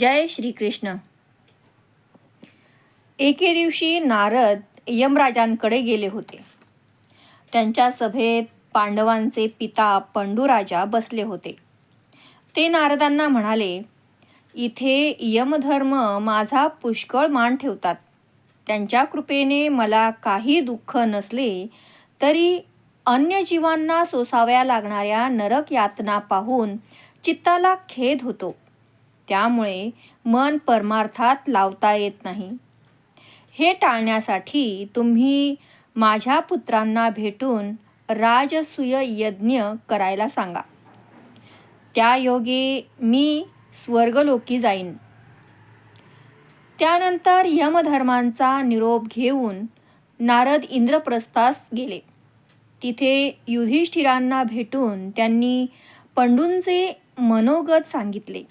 जय श्रीकृष्ण. एके दिवशी नारद यमराजांकडे गेले होते. त्यांच्या सभेत पांडवांचे पिता पंडूराजा बसले होते. ते नारदांना म्हणाले इथे यमधर्म माझा पुष्कळ मान ठेवतात. त्यांच्या कृपेने मला काही दुःख नसले तरी अन्य जीवांना सोसाव्या लागणाऱ्या नरक यातना पाहून चित्ताला खेद होतो. त्यामुळे मन परमार्थात लावता येत नाही. हे टाळण्यासाठी तुम्ही माझ्या पुत्रांना भेटून राजसूय यज्ञ करायला सांगा. त्या योगे मी स्वर्गलोकी जाईन. त्यानंतर यमधर्मांचा निरोप घेऊन नारद इंद्रप्रस्थास गेले. तिथे युधिष्ठिरांना भेटून त्यांनी पंडूंचे मनोगत सांगितले.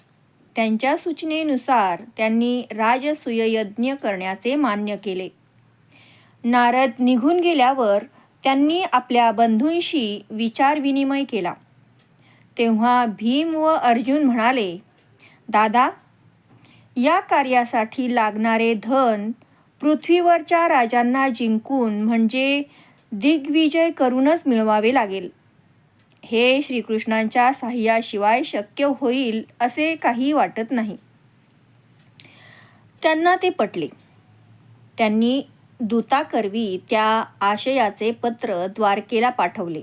त्यांच्या सूचनेनुसार त्यांनी राजसुययज्ञ करण्याचे मान्य केले. नारद निघून गेल्यावर त्यांनी आपल्या बंधूंशी विचारविनिमय केला. तेव्हा भीम व अर्जुन म्हणाले दादा या कार्यासाठी लागणारे धन पृथ्वीवरच्या राजांना जिंकून म्हणजे दिग्विजय करूनच मिळवावे लागेल. हे श्रीकृष्णांच्या साह्याशिवाय शक्य होईल असे काही वाटत नाही. त्यांना ते पटले. त्यांनी दूताकरवी त्या आशयाचे पत्र द्वारकेला पाठवले.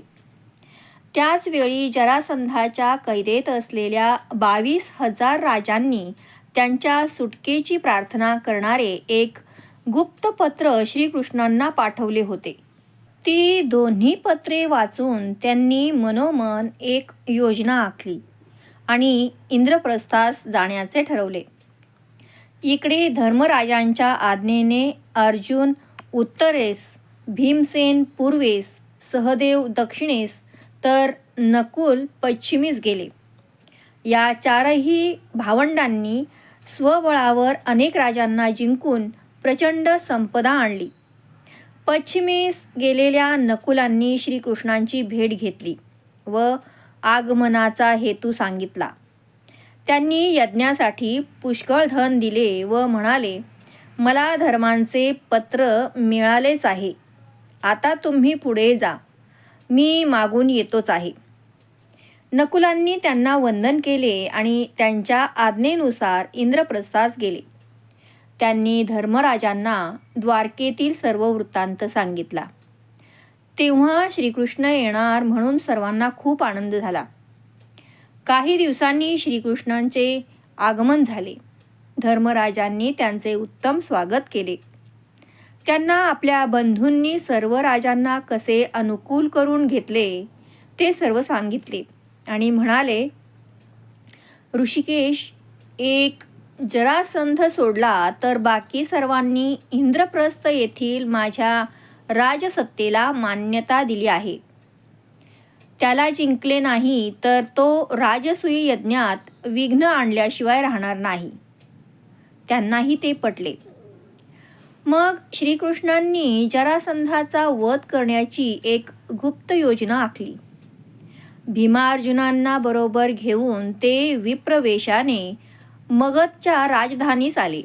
त्याच वेळी जरासंधाच्या कैदेत असलेल्या बावीस हजार राजांनी त्यांच्या सुटकेची प्रार्थना करणारे एक गुप्त पत्र श्रीकृष्णांना पाठवले होते. ती दोन्ही पत्रे वाचून त्यांनी मनोमन एक योजना आखली आणि इंद्रप्रस्थास जाण्याचे ठरवले. इकडे धर्मराजांच्या आज्ञेने अर्जुन उत्तरेस भीमसेन पूर्वेस सहदेव दक्षिणेस तर नकुल पश्चिमेस गेले. या चारही भावंडांनी स्वबळावर अनेक राजांना जिंकून प्रचंड संपदा आणली. पश्चिमेस गेलेल्या नकुलांनी श्रीकृष्णांची भेट घेतली व आगमनाचा हेतू सांगितला. त्यांनी यज्ञासाठी पुष्कळ धन दिले व म्हणाले मला धर्मांचे पत्र मिळालेच आहे. आता तुम्ही पुढे जा. मी मागून येतोच आहे. नकुलांनी त्यांना वंदन केले आणि त्यांच्या आज्ञेनुसार इंद्रप्रस्थास गेले. त्यांनी धर्मराजांना द्वारकेतील सर्व वृत्तांत सांगितला. तेव्हा श्रीकृष्ण येणार म्हणून सर्वांना खूप आनंद झाला. काही दिवसांनी श्रीकृष्णांचे आगमन झाले. धर्मराजांनी त्यांचे उत्तम स्वागत केले. त्यांना आपल्या बंधूंनी सर्व राजांना कसे अनुकूल करून घेतले ते सर्व सांगितले आणि म्हणाले ऋषिकेश एक जरासंध सोडला तर बाकी सर्वांनी इंद्रप्रस्थ येथील माझ्या राजसत्तेला मान्यता दिली आहे. त्याला जिंकले नाही तर तो राजसूय यज्ञात विघ्न आणल्याशिवाय राहणार नाही. त्यांनाही ते पटले. मग श्रीकृष्णांनी जरासंधाचा वध करण्याची एक गुप्त योजना आखली. भीमार्जुनांना बरोबर घेऊन ते विप्रवेशाने मगधच्या राजधानीस आले.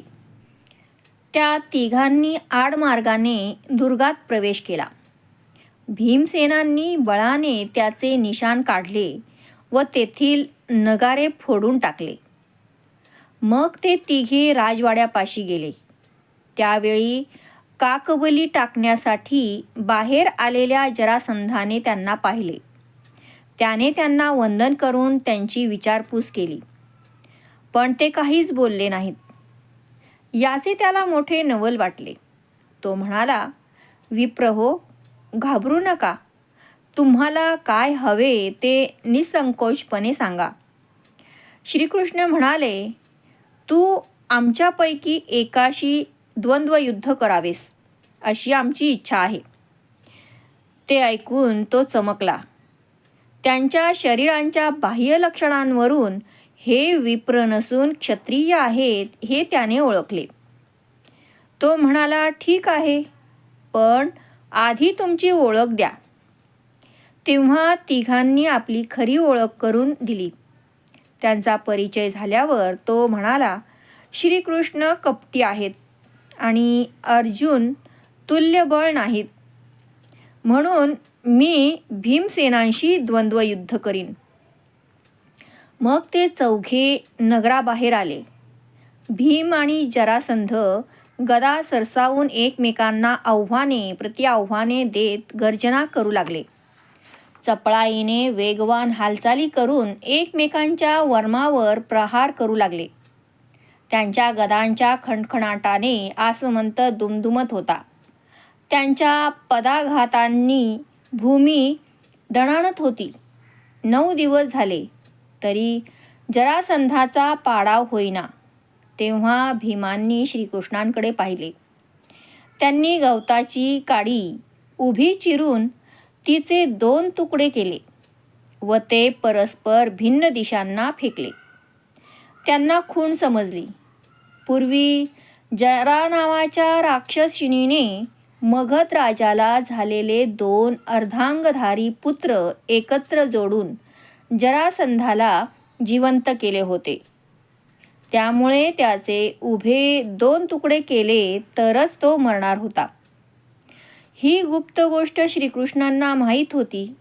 त्या तिघांनी आडमार्गाने दुर्गात प्रवेश केला. भीमसेनांनी बळाने त्याचे निशाण काढले व तेथील नगारे फोडून टाकले. मग ते तिघे राजवाड्यापाशी गेले. त्यावेळी काकबली टाकण्यासाठी बाहेर आलेल्या जरासंधाने त्यांना पाहिले. त्याने त्यांना वंदन करून त्यांची विचारपूस केली. पण ते काहीच बोलले नाहीत. याचे त्याला मोठे नवल वाटले. तो म्हणाला विप्र हो घाबरू नका. तुम्हाला काय हवे ते निसंकोचपणे सांगा. श्रीकृष्ण म्हणाले तू आमच्यापैकी एकाशी द्वंद्वयुद्ध करावेस अशी आमची इच्छा आहे. ते ऐकून तो चमकला. त्यांच्या शरीरांच्या बाह्य लक्षणांवरून हे विप्र नसून क्षत्रिय आहेत हे त्याने ओळखले. तो म्हणाला ठीक आहे पण आधी तुमची ओळख द्या. तेव्हा तिघांनी आपली खरी ओळख करून दिली. त्यांचा परिचय झाल्यावर तो म्हणाला श्रीकृष्ण कपटी आहेत आणि अर्जुन तुल्यबळ नाहीत. म्हणून मी भीमसेनांशी द्वंद्वयुद्ध करीन. मग ते चौघे नगराबाहेर आले. भीम आणि जरासंध गदा सरसावून एकमेकांना आव्हाने प्रतिआव्हाने देत गर्जना करू लागले. चपळाईने वेगवान हालचाली करून एकमेकांच्या वर्मावर प्रहार करू लागले. त्यांच्या गदांच्या खणखणाटाने आसमंत दुमदुमत होता. त्यांच्या पदाघातांनी भूमी दणाणत होती. नऊ दिवस झाले. तरी जरासंधाचा पाडाव होईना तेव्हा भीमांनी श्रीकृष्णांकडे पाहिले. त्यांनी गवताची काडी उभी चिरून तिचे दोन तुकडे केले व ते परस्पर भिन्न दिशांना फेकले. त्यांना खूण समजली. पूर्वी जरा नावाच्या राक्षसिणीने मगध राजाला झालेले दोन अर्धांगधारी पुत्र एकत्र जोडून जरासंधाला जिवंत केले होते. त्यामुळे त्याचे उभे दोन तुकडे केले तरच तो मरणार होता. ही गुप्त गोष्ट श्रीकृष्णांना माहीत होती.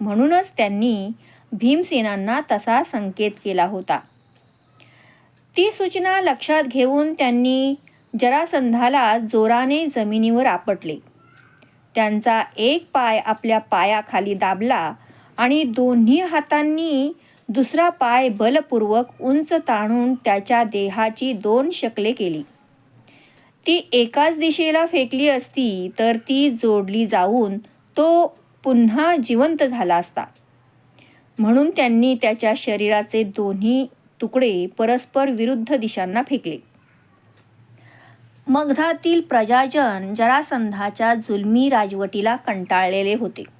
म्हणूनच त्यांनी भीमसेनांना तसा संकेत केला होता. ती सूचना लक्षात घेऊन त्यांनी जरासंधाला जोराने जमिनीवर आपटले. त्यांचा एक पाय आपल्या पायाखाली दाबला आणि दोन्ही हातांनी दुसरा पाय बलपूर्वक उंच ताणून त्याच्या देहाची दोन शकले केली. ती एकाच दिशेला फेकली असती तर ती जोडली जाऊन तो पुन्हा जिवंत झाला असता. म्हणून त्यांनी त्याच्या शरीराचे दोन्ही तुकडे परस्पर विरुद्ध दिशांना फेकले. मगधातील प्रजाजन जरासंधाच्या जुलमी राजवटीला कंटाळलेले होते.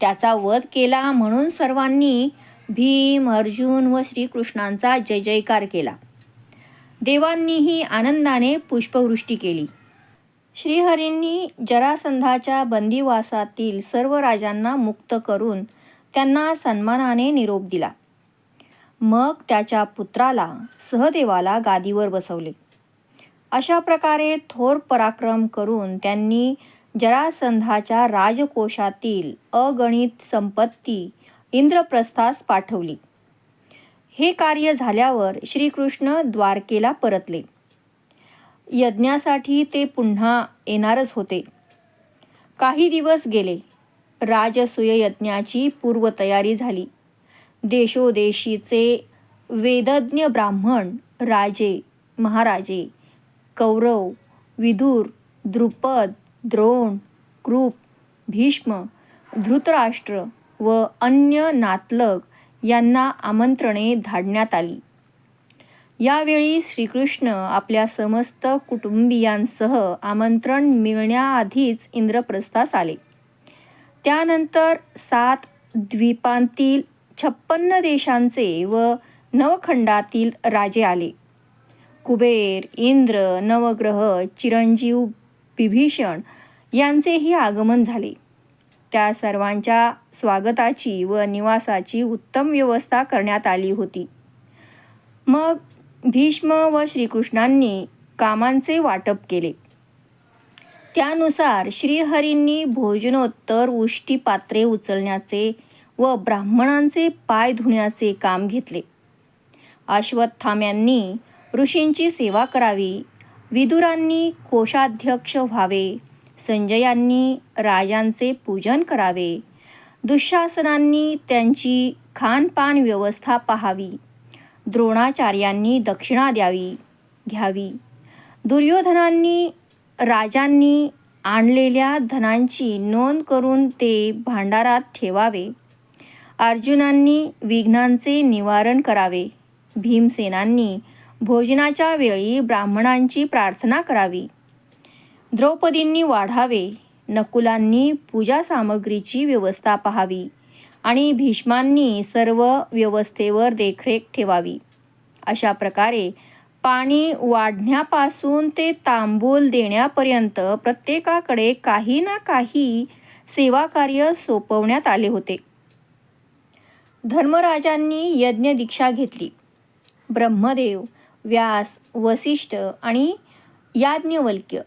त्याचा वध केला म्हणून सर्वांनी भीम अर्जुन व श्रीकृष्णांचा जय जयकार केला. देवांनीही आनंदाने पुष्पवृष्टी केली. श्रीहरींनी जरासंधाच्या बंदिवासातील सर्व राजांना मुक्त करून त्यांना सन्मानाने निरोप दिला. मग त्याच्या पुत्राला सहदेवाला गादीवर बसवले. अशा प्रकारे थोर पराक्रम करून त्यांनी जरासंधाच्या राजकोषातील अगणित संपत्ती इंद्रप्रस्थास पाठवली. हे कार्य झाल्यावर श्रीकृष्ण द्वारकेला परतले. यज्ञासाठी ते पुन्हा येणारच होते. काही दिवस गेले. राजसूय यज्ञाची पूर्वतयारी झाली. देशोदेशीचे वेदज्ञ ब्राह्मण राजे महाराजे कौरव विदूर द्रुपद द्रोण कृप भीष्म धृतराष्ट्र व अन्य नातलग यांना आमंत्रणे धाडण्यात आली. यावेळी श्रीकृष्ण आपल्या समस्त कुटुंबियांसह आमंत्रण मिळण्याआधीच इंद्रप्रस्थास आले. त्यानंतर सात द्वीपांतील छप्पन्न देशांचे व नवखंडातील राजे आले. कुबेर इंद्र नवग्रह चिरंजीव विभीषण यांचेही आगमन झाले. त्या सर्वांच्या स्वागताची व निवासाची उत्तम व्यवस्था करण्यात आली होती. मग भीष्म व श्रीकृष्णांनी कामांचे वाटप केले. त्यानुसार श्रीहरींनी भोजनोत्तर उष्टी पात्रे उचलण्याचे व ब्राह्मणांचे पाय धुण्याचे काम घेतले. अश्वत्थाम्यांनी ऋषींची सेवा करावी विदुरांनी कोषाध्यक्ष व्हावे. संजयांनी राजांचे पूजन करावे. दुःशासनांनी त्यांची खानपान व्यवस्था पाहावी. द्रोणाचार्यांनी दक्षिणा द्यावी घ्यावी. दुर्योधनांनी राजांनी आणलेल्या धनांची नोंद करून ते भांडारात ठेवावे. अर्जुनांनी विघ्नांचे निवारण करावे. भीमसेनांनी भोजनाच्या वेळी ब्राह्मणांची प्रार्थना करावी. द्रौपदींनी वाढावे. नकुलांनी पूजा सामग्रीची व्यवस्था पाहावी आणि भीष्मांनी सर्व व्यवस्थेवर देखरेख ठेवावी. अशा प्रकारे पाणी वाढण्यापासून ते तांबूल देण्यापर्यंत प्रत्येकाकडे काही ना काही सेवाकार्य सोपवण्यात आले होते. धर्मराजांनी यज्ञ दीक्षा घेतली. ब्रह्मदेव व्यास वसिष्ठ आणि याज्ञवल्क्य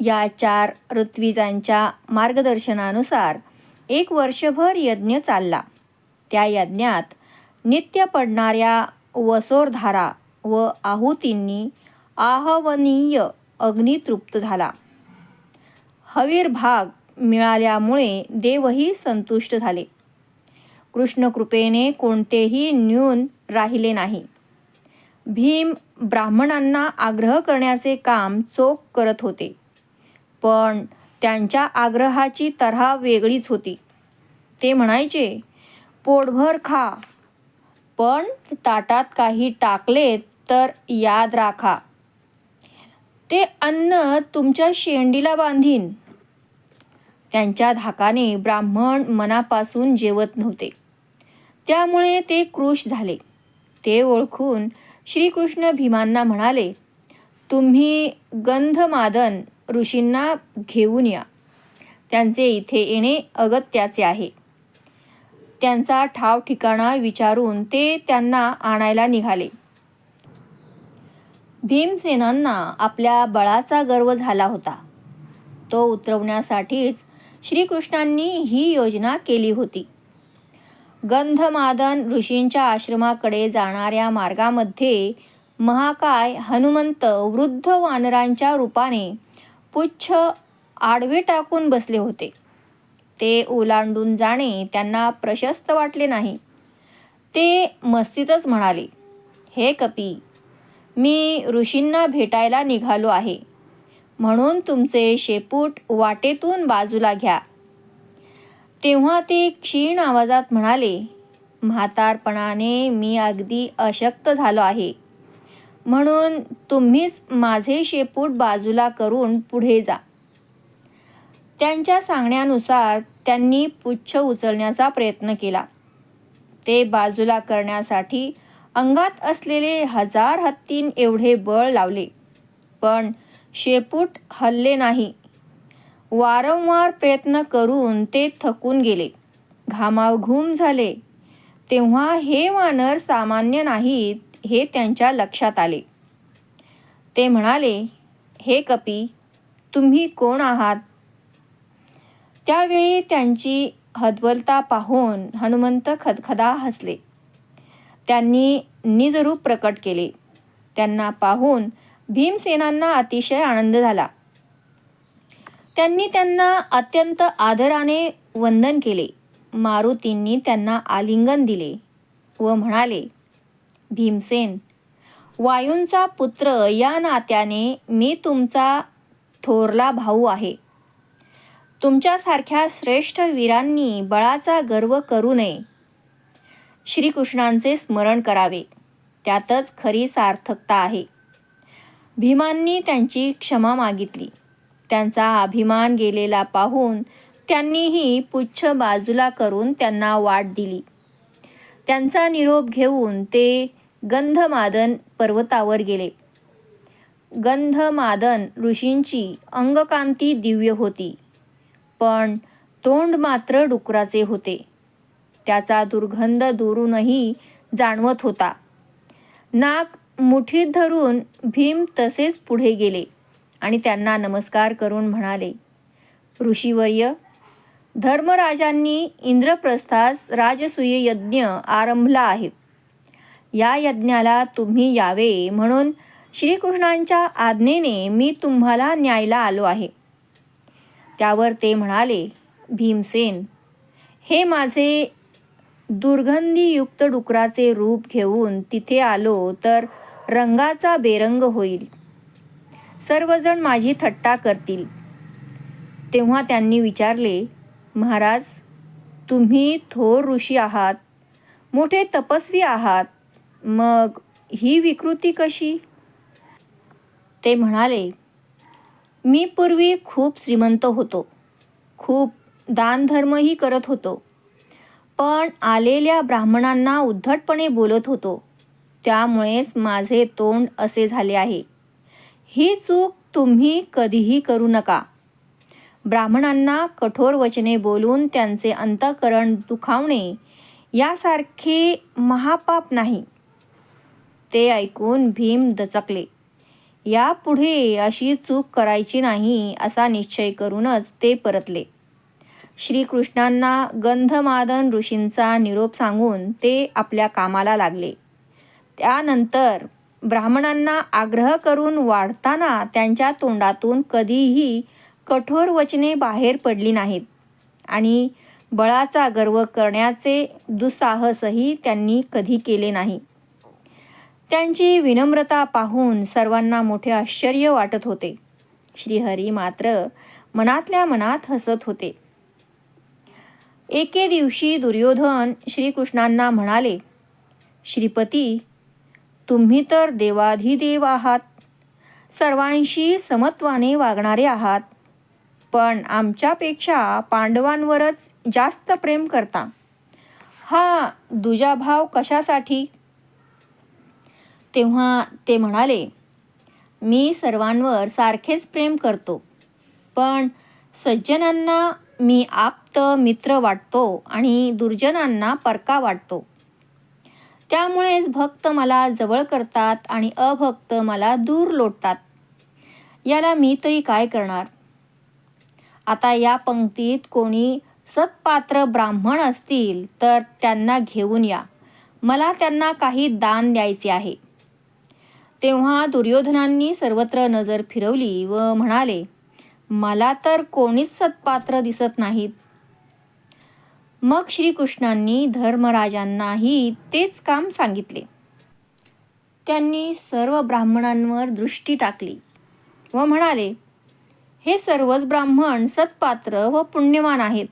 या चार ऋत्विजांच्या मार्गदर्शनानुसार एक वर्षभर यज्ञ चालला. त्या यज्ञात नित्य पडणाऱ्या वसोरधारा व आहुतींनी आहवनीय अग्नी तृप्त झाला. हवीर भाग मिळाल्यामुळे देवही संतुष्ट झाले. कृष्णकृपेने कोणतेही न्यून राहिले नाही. भीम ब्राह्मणांना आग्रह करण्याचे काम चोख करत होते. पण त्यांच्या आग्रहाची तऱ्हा वेगळीच होती. ते म्हणायचे पोटभर खा पण ताटात काही टाकले तर याद राखा. ते अन्न तुमच्या शेंडीला बांधीन. त्यांच्या धाकाने ब्राह्मण मनापासून जेवत नव्हते. त्यामुळे ते क्रुश झाले. ते ओळखून श्रीकृष्ण भीमांना म्हणाले तुम्ही गंधमादन ऋषींना घेऊन या. त्यांचे इथे येणे अगत्याचे आहे. त्यांचा ठाव ठिकाणा विचारून ते त्यांना आणायला निघाले. भीमसेनांना आपल्या बळाचा गर्व झाला होता. तो उतरवण्यासाठीच श्रीकृष्णांनी ही योजना केली होती. गंधमादन ऋषींच्या आश्रमाकडे जाणाऱ्या मार्गामध्ये महाकाय हनुमंत वृद्ध वानरांच्या रूपाने पुच्छ आडवे टाकून बसले होते. ते ओलांडून जाणे त्यांना प्रशस्त वाटले नाही. ते मस्तीतच म्हणाले हे कपी मी ऋषींना भेटायला निघालो आहे. म्हणून तुमचे शेपूट वाटेतून बाजूला घ्या. तेव्हा ते क्षीण आवाजात म्हणाले म्हातारपणाने मी अगदी अशक्त झालो आहे. म्हणून तुम्हीच माझे शेपूट बाजूला करून पुढे जा. त्यांच्या सांगण्यानुसार त्यांनी पुच्छ उचलण्याचा प्रयत्न केला. ते बाजूला करण्यासाठी अंगात असलेले हजार हत्तीन एवढे बळ लावले पण शेपूट हल्ले नाही. वारंवार प्रयत्न करून ते थकून गेले. घामाघूम झाले. तेव्हा हे वानर सामान्य नाहीत हे त्यांच्या लक्षात आले. ते म्हणाले हे कपी तुम्ही कोण आहात? त्यावेळी त्यांची हदवलता पाहून हनुमंत खदखदा हसले. त्यांनी निजरूप प्रकट केले. त्यांना पाहून भीमसेनांना अतिशय आनंद झाला. त्यांनी त्यांना अत्यंत आदराने वंदन केले. मारुतींनी त्यांना आलिंगन दिले व म्हणाले भीमसेन वायूंचा पुत्र या नात्याने मी तुमचा थोरला भाऊ आहे. तुमच्यासारख्या श्रेष्ठ वीरांनी बळाचा गर्व करू नये. श्रीकृष्णांचे स्मरण करावे. त्यातच खरी सार्थकता आहे. भीमांनी त्यांची क्षमा मागितली. त्यांचा अभिमान गेलेला पाहून त्यांनीही पुच्छ बाजूला करून त्यांना वाट दिली. त्यांचा निरोप घेऊन ते गंधमादन पर्वतावर गेले. गंधमादन ऋषींची अंगकांती दिव्य होती पण तोंड मात्र डुकराचे होते. त्याचा दुर्गंध दुरूनही जाणवत होता. नाक मुठीत धरून भीम तसेच पुढे गेले. आणि त्यांना नमस्कार करून म्हणाले ऋषीवर्य धर्मराजांनी इंद्रप्रस्थास राजसूय यज्ञ आरंभला आहे. या यज्ञाला तुम्ही यावे म्हणून श्रीकृष्णांच्या आज्ञेने मी तुम्हाला न्यायला आलो आहे. त्यावर ते म्हणाले भीमसेन हे माझे दुर्गंधीयुक्त डुकराचे रूप घेऊन तिथे आलो तर रंगाचा बेरंग होईल. सर्वजण माझी थट्टा करतील. तेव्हा त्यांनी विचारले महाराज तुम्ही थोर ऋषी आहात मोठे तपस्वी आहात मग ही विकृती कशी? ते म्हणाले मी पूर्वी खूप श्रीमंत होतो खूप दानधर्मही करत होतो पण आलेल्या ब्राह्मणांना उद्धटपणे बोलत होतो. त्यामुळेच माझे तोंड असे झाले आहे. ही चूक तुम्ही कधीही करू नका. ब्राह्मणांना कठोर वचने बोलून त्यांचे अंतःकरण दुखावणे यासारखे महापाप नाही. ते ऐकून भीम दचकले. यापुढे अशी चूक करायची नाही असा निश्चय करूनच ते परतले. श्रीकृष्णांना गंधमादन ऋषींचा निरोप सांगून ते आपल्या कामाला लागले. त्यानंतर ब्राह्मणांना आग्रह करून वाढताना त्यांच्या तोंडातून कधीही कठोर वचने बाहेर पडली नाहीत आणि बळाचा गर्व करण्याचे दुस्साहसही त्यांनी कधी केले नाही. त्यांची विनम्रता पाहून सर्वांना मोठे आश्चर्य वाटत होते. श्रीहरी मात्र मनातल्या मनात हसत होते. एके दिवशी दुर्योधन श्रीकृष्णांना म्हणाले श्रीपती तुम्ही तर देवाधिदेव आहात. सर्वांशी समत्वाने वागणारे आहात. पण आमच्यापेक्षा पांडवांवरच जास्त प्रेम करता. हा दुजाभाव कशासाठी? तेव्हा ते म्हणाले मी सर्वांवर सारखेच प्रेम करतो. पण सज्जनांना मी आप्त मित्र वाटतो आणि दुर्जनांना परका वाटतो. त्यामुळेच भक्त मला जवळ करतात आणि अभक्त मला दूर लोटतात. याला मी तरी काय करणार? आता या पंक्तीत कोणी सत्पात्र ब्राह्मण असतील तर त्यांना घेऊन या. मला त्यांना काही दान द्यायचे आहे. तेव्हा दुर्योधनांनी सर्वत्र नजर फिरवली व म्हणाले मला तर कोणीच सत्पात्र दिसत नाहीत. मग श्रीकृष्णांनी धर्मराजांनाही तेच काम सांगितले. त्यांनी सर्व ब्राह्मणांवर दृष्टी टाकली व म्हणाले हे सर्वच ब्राह्मण सत्पात्र व पुण्यवान आहेत.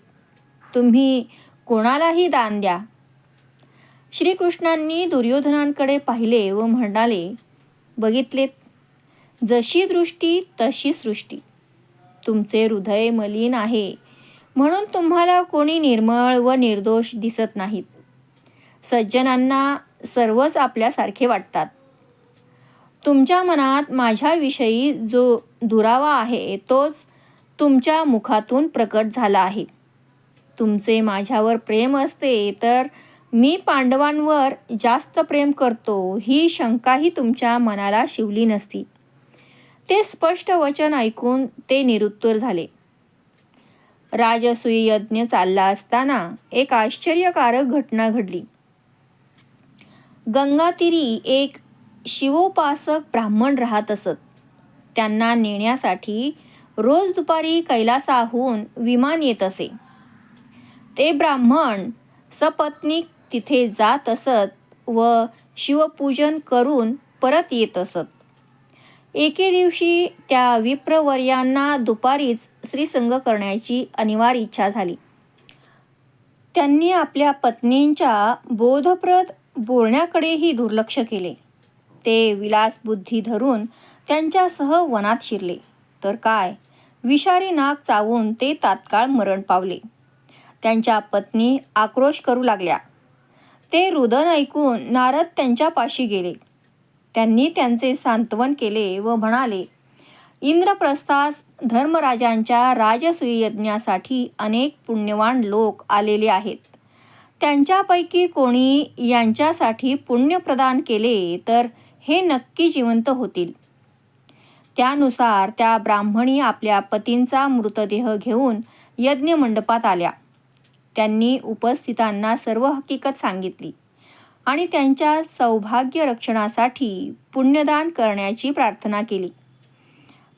तुम्ही कोणालाही दान द्या. श्रीकृष्णांनी दुर्योधनांकडे पाहिले व म्हणाले बघितलेत. जशी दृष्टी तशी सृष्टी. तुमचे हृदय मलिन आहे. म्हणून तुम्हाला कोणी निर्मळ व निर्दोष दिसत नाहीत. सज्जनांना सर्वच आपल्यासारखे वाटतात. तुमच्या मनात माझ्याविषयी जो दुरावा आहे तोच तुमच्या मुखातून प्रकट झाला आहे. तुमचे माझ्यावर प्रेम असते तर मी पांडवांवर जास्त प्रेम करतो ही शंकाही तुमच्या मनाला शिवली नसती. ते स्पष्ट वचन ऐकून ते निरुत्तर झाले. राजसूय यज्ञ चालला असताना एक आश्चर्यकारक घटना घडली. गंगातीरी एक शिवोपासक ब्राह्मण राहत असत. त्यांना नेण्यासाठी रोज दुपारी कैलासाहून विमान येत असे. ते ब्राह्मण सपत्नीक तिथे जात असत व शिवपूजन करून परत येत असत. एके दिवशी त्या विप्रवर्यांना दुपारीच श्रीसंग करण्याची अनिवार्य इच्छा झाली. त्यांनी आपल्या पत्नींच्या बोधप्रद बोलण्याकडेही दुर्लक्ष केले. ते विलासबुद्धी धरून त्यांच्यासह वनात शिरले. तर काय? विषारी नाक चावून ते तात्काळ मरण पावले. त्यांच्या पत्नी आक्रोश करू लागल्या. ते रुदन ऐकून नारद त्यांच्यापाशी गेले. त्यांनी त्यांचे सांत्वन केले व म्हणाले इंद्रप्रस्थास धर्मराजांच्या राजसूईयज्ञासाठी अनेक पुण्यवान लोक आलेले आहेत. त्यांच्यापैकी कोणी यांच्यासाठी पुण्य प्रदान केले तर हे नक्की जिवंत होतील. त्यानुसार त्या ब्राह्मणी आपल्या पतींचा मृतदेह घेऊन यज्ञ मंडपात आल्या. त्यांनी उपस्थितांना सर्व हकीकत सांगितली. आणि त्यांच्या सौभाग्य रक्षणासाठी पुण्यदान करण्याची प्रार्थना केली.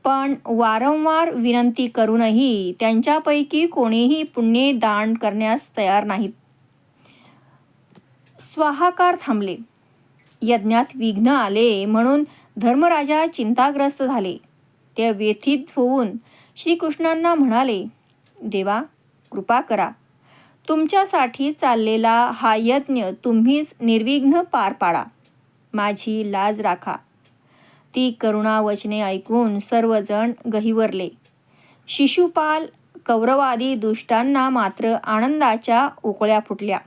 पण वारंवार विनंती करूनही त्यांच्यापैकी कोणीही पुण्य दान करण्यास तयार नाहीत. स्वाहाकार थांबले. यज्ञात विघ्न आले म्हणून धर्मराजा चिंताग्रस्त झाले. ते व्यथित होऊन श्रीकृष्णांना म्हणाले देवा कृपा करा. तुमच्यासाठी चाललेला हा यज्ञ तुम्हीच निर्विघ्न पार पाडा. माझी लाज राखा. ती करुणावचने ऐकून सर्वजण गहिवरले. शिशुपाल कौरवादी दुष्टांना मात्र आनंदाच्या उकळ्या फुटल्या.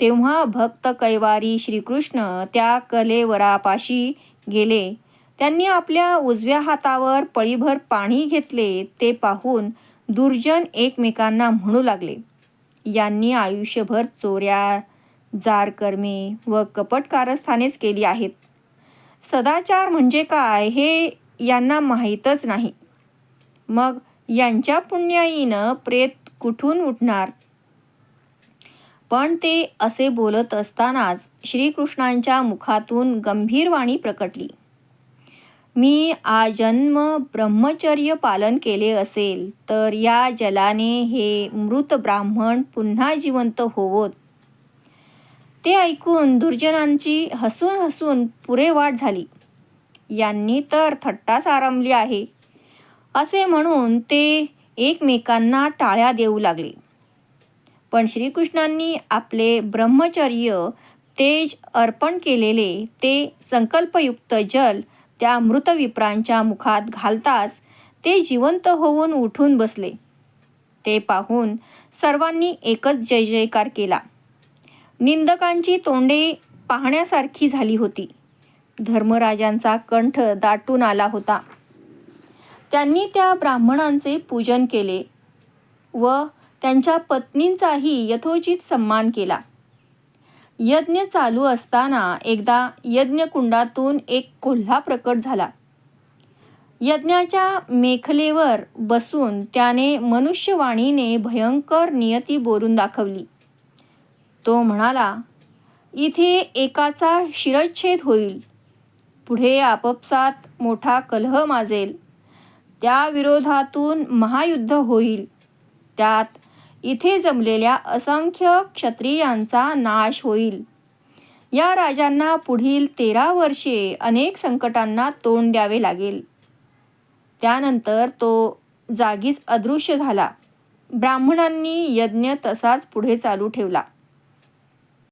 तेव्हा भक्त कैवारी श्रीकृष्ण त्या कलेवरापाशी गेले. त्यांनी आपल्या उजव्या हातावर पळीभर पाणी घेतले ते पाहून दुर्जन एकमेकांना म्हणू लागले. यांनी आयुष्यभर चोऱ्या जारकर्मे व कपट कारस्थानेच केली आहेत. सदाचार म्हणजे काय हे यांना माहीतच नाही. मग यांच्या पुण्याईनं प्रेत कुठून उठणार? पण ते असे बोलत असतानाच श्रीकृष्णांच्या मुखातून गंभीर वाणी प्रकटली. मी आजन्म ब्रह्मचर्य पालन केले असेल तर या जलाने हे मृत ब्राह्मण पुन्हा जिवंत होवोत. ते ऐकून दुर्जनांची हसून हसून पुरे वाट झाली. यांनी तर थट्टाच आरंभली आहे. असे म्हणून ते एकमेकांना टाळ्या देऊ लागले. पण श्रीकृष्णांनी आपले ब्रह्मचर्य तेज अर्पण केलेले ते संकल्पयुक्त जल त्या मृत विप्रांच्या मुखात घालताच ते जिवंत होऊन उठून बसले. ते पाहून सर्वांनी एकच जय जयकार केला. निंदकांची तोंडे पाहण्यासारखी झाली होती. धर्मराजांचा कंठ दाटून आला होता. त्यांनी त्या ब्राह्मणांचे पूजन केले व त्यांच्या पत्नींचाही यथोचित सन्मान केला. यज्ञ चालू असताना एकदा यज्ञकुंडातून एक कोल्हा प्रकट झाला. यज्ञाच्या मेखलेवर बसून त्याने मनुष्यवाणीने भयंकर नियती बोलून दाखवली. तो म्हणाला इथे एकाचा शिरच्छेद होईल. पुढे आपापसात मोठा कलह माजेल. त्या विरोधातून महायुद्ध होईल. त्यात इथे जमलेल्या असंख्य क्षत्रियांचा नाश होईल. या राजांना पुढील तेरा वर्षे अनेक संकटांना तोंड द्यावे लागेल. त्यानंतर तो जागीच अदृश्य झाला. ब्राह्मणांनी यज्ञ तसाच पुढे चालू ठेवला.